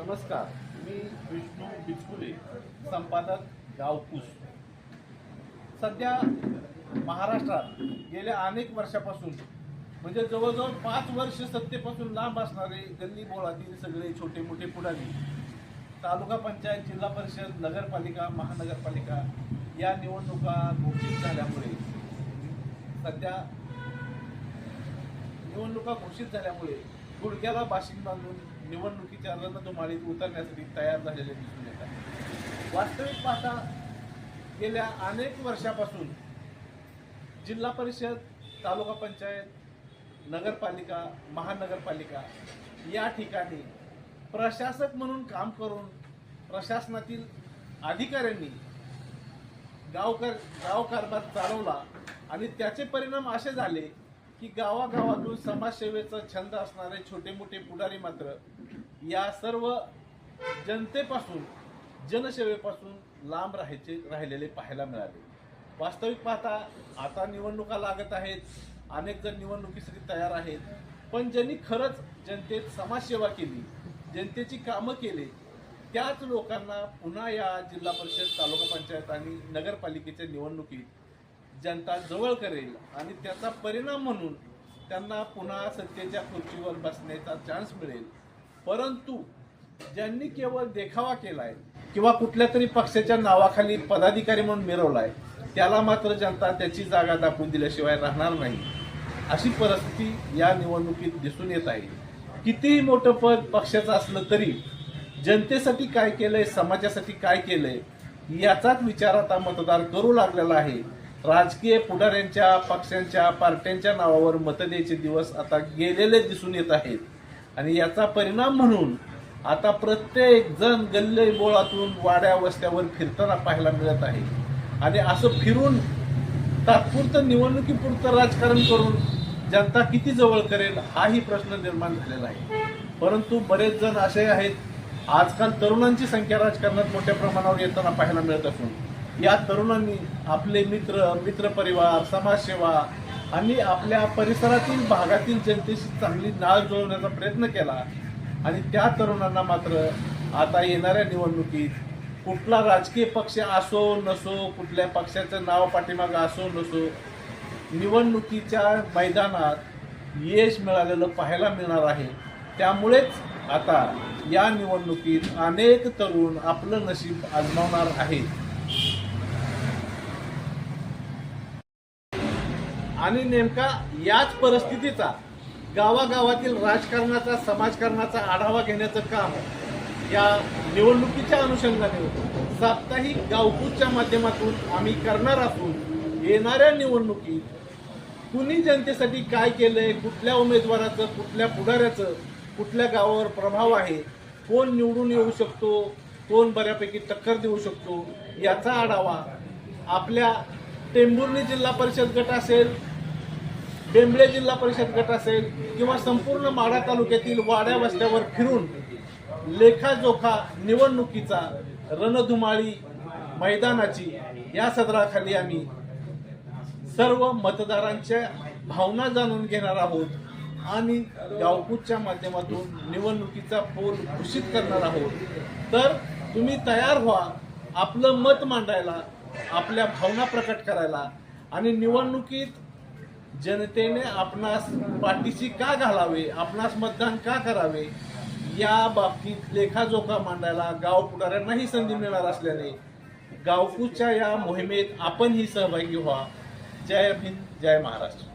नमस्कार मी विष्णू बिचकुले संपादक गावपूस. सध्या महाराष्ट्रात गेल्या अनेक वर्षापासून म्हणजे जवळजवळ पाच वर्ष सत्तेपासून लांब असणारे गल्ली बोळातील सगळे छोटे मोठे पुढारी तालुका पंचायत जिल्हा परिषद नगरपालिका महानगरपालिका या निवडणुका घोषित झाल्यामुळे सध्या निवडणुका घोषित झाल्यामुळे गुडघ्याला बाशिंग बांधून निवडणुकीच्या रणधुमाळीत उतरण्यासाठी तयार झालेले दिसून येत आहे वास्तविक पाहता गेल्या अनेक वर्षापासून जिल्हा परिषद तालुका पंचायत नगरपालिका महानगरपालिका या ठिकाणी प्रशासक म्हणून काम करून प्रशासनातील अधिकाऱ्यांनी गावकर गाव कारभार चालवला आणि त्याचे परिणाम असे झाले की गावागावातून समाजसेवेचा छंद असणारे छोटे मोठे पुढारी मात्र या सर्व जनतेपासून जनसेवेपासून लांब राहायचे राहिलेले पाहायला मिळाले. वास्तविक पाहता आता निवडणुका लागत आहेत. अनेक जण निवडणुकीसाठी तयार आहेत. पण ज्यांनी खरंच जनतेत समाजसेवा केली जनतेची कामं केले त्याच लोकांना पुन्हा या जिल्हा परिषद तालुका पंचायत आणि नगरपालिकेच्या निवडणुकीत जनता जवळ करेल आणि त्याचा परिणाम म्हणून त्यांना पुन्हा सत्तेच्या खुर्चीवर बसण्याचा चान्स मिळेल. परंतु ज्यांनी केवळ देखावा केलाय किंवा कुठल्या तरी पक्षाच्या नावाखाली पदाधिकारी म्हणून मिरवलाय त्याला मात्र जनता त्याची जागा दाखवून दिल्याशिवाय राहणार नाही. अशी परिस्थिती या निवडणुकीत दिसून येत आहे. कितीही मोठं पद पक्षाचं असलं तरी जनतेसाठी काय केलंय समाजासाठी काय केलंय याचाच विचार आता मतदार करू लागलेला आहे. राजकीय पुढाऱ्यांच्या पक्षांच्या पार्ट्यांच्या नावावर मत द्यायचे दिवस आता गेलेले दिसून येत आहेत. आणि याचा परिणाम म्हणून आता प्रत्येक जण गल्ले बोळातून वाड्या वस्त्यावर फिरताना पाहायला मिळत आहे. आणि असं फिरून तात्पुरतं निवडणुकीपुरतं राजकारण करून जनता किती जवळ करेल हाही प्रश्न निर्माण झालेला आहे. परंतु बरेच जण असे आहेत आजकाल तरुणांची संख्या राजकारणात मोठ्या प्रमाणावर येताना पाहायला मिळत असून. या तरुणांनी आपले मित्र मित्रपरिवार समाजसेवा आणि आपल्या परिसरातील भागातील जनतेशी चांगली नाळ जुळवण्याचा प्रयत्न केला. आणि त्या तरुणांना मात्र आता येणाऱ्या निवडणुकीत कुठला राजकीय पक्ष असो नसो कुठल्या पक्षाचं नाव पाठीमागं असो नसो निवडणुकीच्या मैदानात यश मिळालेलं पाहायला मिळणार आहे. त्यामुळेच आता या निवडणुकीत अनेक तरुण आपलं नशीब आजमावणार आहेत. आणि नेमका याच परिस्थितीचा गावागावातील राजकारणाचा समाजकारणाचा आढावा घेण्याचं काम या निवडणुकीच्या अनुषंगाने साप्ताहिक गावपूरच्या माध्यमातून आम्ही करणार असून येणाऱ्या निवडणुकीत कुणी जनतेसाठी काय केलंय कुठल्या उमेदवाराचं कुठल्या पुढाऱ्याचं कुठल्या गावावर प्रभाव आहे कोण निवडून येऊ शकतो कोण बऱ्यापैकी टक्कर देऊ शकतो याचा आढावा आपल्या टेंभुर्णी जिल्हा परिषद गट असेल बेंबळे जिल्हा परिषद गट असेल किंवा संपूर्ण माढा तालुक्यातील वाड्या वस्त्यावर फिरून लेखाजोखा निवडणुकीचा रणधुमाळी मैदानाची या सदराखाली आम्ही सर्व मतदारांच्या भावना जाणून घेणार आहोत आणि गावकूटच्या माध्यमातून निवडणुकीचा पोल घोषित करणार आहोत. तर तुम्ही तयार व्हा आपलं मत मांडायला आपल्या भावना प्रकट करायला आणि निवडणुकीत जनतेने आपणास पाठीशी का घालावे आपणास मतदान का करावे या बाबतीत लेखाजोखा मांडायला गाव पुढाऱ्यांनाही संधी मिळणार असल्याने गावकूच्या या मोहिमेत आपणही सहभागी व्हा. जय भीम जय महाराष्ट्र.